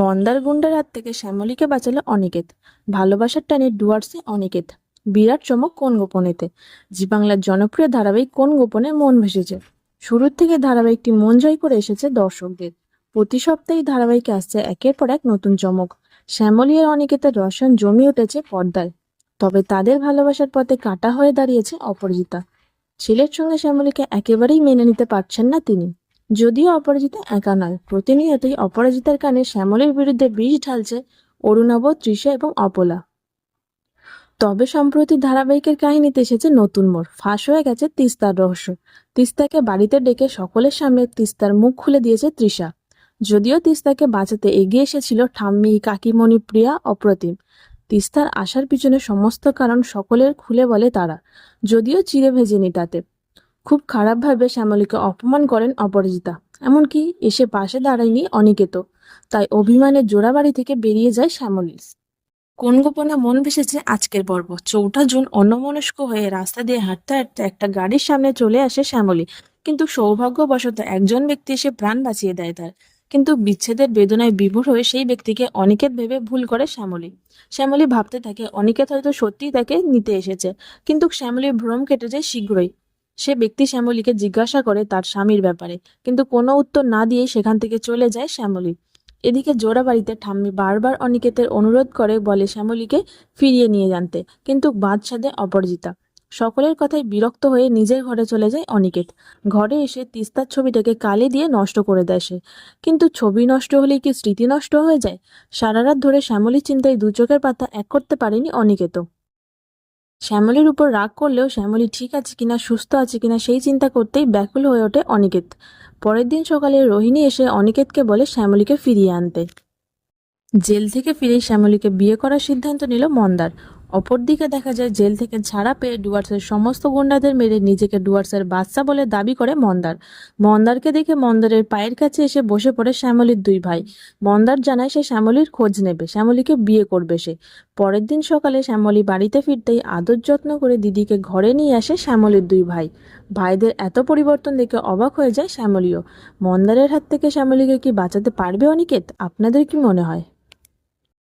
মন্দার গুন্ডার হাত থেকে শ্যামলীকে বাঁচালো অনিকেত। ভালোবাসার টানে ডুয়ার্সে অনিকেত। বিরাট চমক কোন গোপনেতে? জি বাংলার জনপ্রিয় ধারাবাহিক কোন গোপনে মন ভেসেছে? শুরুর থেকে ধারাবাহিকটি মন জয় করে এসেছে দর্শকদের। প্রতি সপ্তাহে ধারাবাহিকে আসছে একের পর এক নতুন চমক। শ্যামলী আর অনিকেতের রসায়ন জমি উঠেছে পর্দায়। তবে তাদের ভালোবাসার পথে কাটা হয়ে দাঁড়িয়েছে অপরাজিতা। ছেলের সঙ্গে শ্যামলীকে একেবারেই মেনে নিতে পারছেন না তিনি। যদিও অপরাজিতা একা নয়, প্রতিনিয়তই অপরাজিতার কানে শ্যামলের বিরুদ্ধে বিষ ঢালছে অরুণাব তৃষা এবং অপলা। তবে সম্প্রতি ধারাবাহিকের কাহিনীতে এসেছে নতুন মোড়, ফাঁস হয়ে গেছে তিস্তার রহস্য। তিস্তাকে বাড়িতে ডেকে সকলের সামনে তিস্তার মুখ খুলে দিয়েছে তৃষা। যদিও তিস্তাকে বাঁচাতে এগিয়ে এসেছিল ঠাম্মি, কাকিমণি, প্রিয়া, অপ্রতিম। তিস্তার আসার পিছনে সমস্ত কারণ সকলের খুলে বলে তারা, যদিও চিড়ে ভেজেনি তাতে। খুব খারাপভাবে শ্যামলীকে অপমান করেন অপরাজিতা। এমনকি এসে পাশে দাঁড়ায়নি অনিকেত। তাই অভিমানের জোড়াবাড়ি থেকে বেরিয়ে যায় শ্যামলী। কোন গোপনে মন ভেসেছে আজকের পর্ব? চৌঠা জুন অন্যমনস্ক হয়ে রাস্তা দিয়ে হাঁটতে হাঁটতে একটা গাড়ির সামনে চলে আসে শ্যামলী। কিন্তু সৌভাগ্যবশত একজন ব্যক্তি এসে প্রাণ বাঁচিয়ে দেয় তার। কিন্তু বিচ্ছেদের বেদনায় বিভোর হয়ে সেই ব্যক্তিকে অনিকেত ভেবে ভুল করে শ্যামলী। শ্যামলী ভাবতে থাকে, অনিকেত হয়তো সত্যিই তাকে নিতে এসেছে। কিন্তু শ্যামলীর ভ্রম কেটে যায় শীঘ্রই। সে ব্যক্তি শ্যামলীকে জিজ্ঞাসা করে তার স্বামীর ব্যাপারে। কিন্তু কোনো উত্তর না দিয়েই সেখান থেকে চলে যায় শ্যামলী। এদিকে জোড়াবাড়িতে ঠাম্মি বারবার অনিকেতের অনুরোধ করে বলে শ্যামলীকে ফিরিয়ে নিয়ে জানতে, কিন্তু বাদ সাধে অপরাজিতা। সকলের কথায় বিরক্ত হয়ে নিজের ঘরে চলে যায় অনিকেত। ঘরে এসে তিস্তার ছবিটাকে কালি দিয়ে নষ্ট করে দেয় সে। কিন্তু ছবি নষ্ট হলে কি স্মৃতি নষ্ট হয়ে যায়? সারা রাত ধরে শ্যামলীর চিন্তায় দু চোখের পাতা এক করতে পারেনি অনিকেত শ্যামলীর উপর রাগ করলেও শ্যামলী ঠিক আছে কিনা, সুস্থ আছে কিনা সেই চিন্তা করতেই ব্যাকুল হয়ে ওঠে অনিকেত। পরের দিন সকালে রোহিণী এসে অনিকেতকে বলে শ্যামলীকে ফিরিয়ে আনতে। জেল থেকে ফিরে শ্যামলীকে বিয়ে করার সিদ্ধান্ত নিল মন্দার। অপরদিকে দেখা যায় জেল থেকে ছাড়া পেয়ে ডুয়ার্সের সমস্ত গুন্ডাদের মেরে নিজেকে ডুয়ার্সের বাচ্চা বলে দাবি করে মন্দার। মন্দারকে দেখে মন্দারের পায়ের কাছে এসে বসে পড়ে শ্যামলির দুই ভাই। মন্দার জানায় সে শ্যামলির খোঁজ নেবে, শ্যামলীকে বিয়ে করবে সে। পরের দিন সকালে শ্যামলী বাড়িতে ফিরতেই আদর যত্ন করে দিদিকে ঘরে নিয়ে আসে শ্যামলীর দুই ভাই। ভাইদের এত পরিবর্তন দেখে অবাক হয়ে যায় শ্যামলীও। মন্দারের হাত থেকে শ্যামলীকে কি বাঁচাতে পারবে অনিকেত? আপনাদের কি মনে হয়?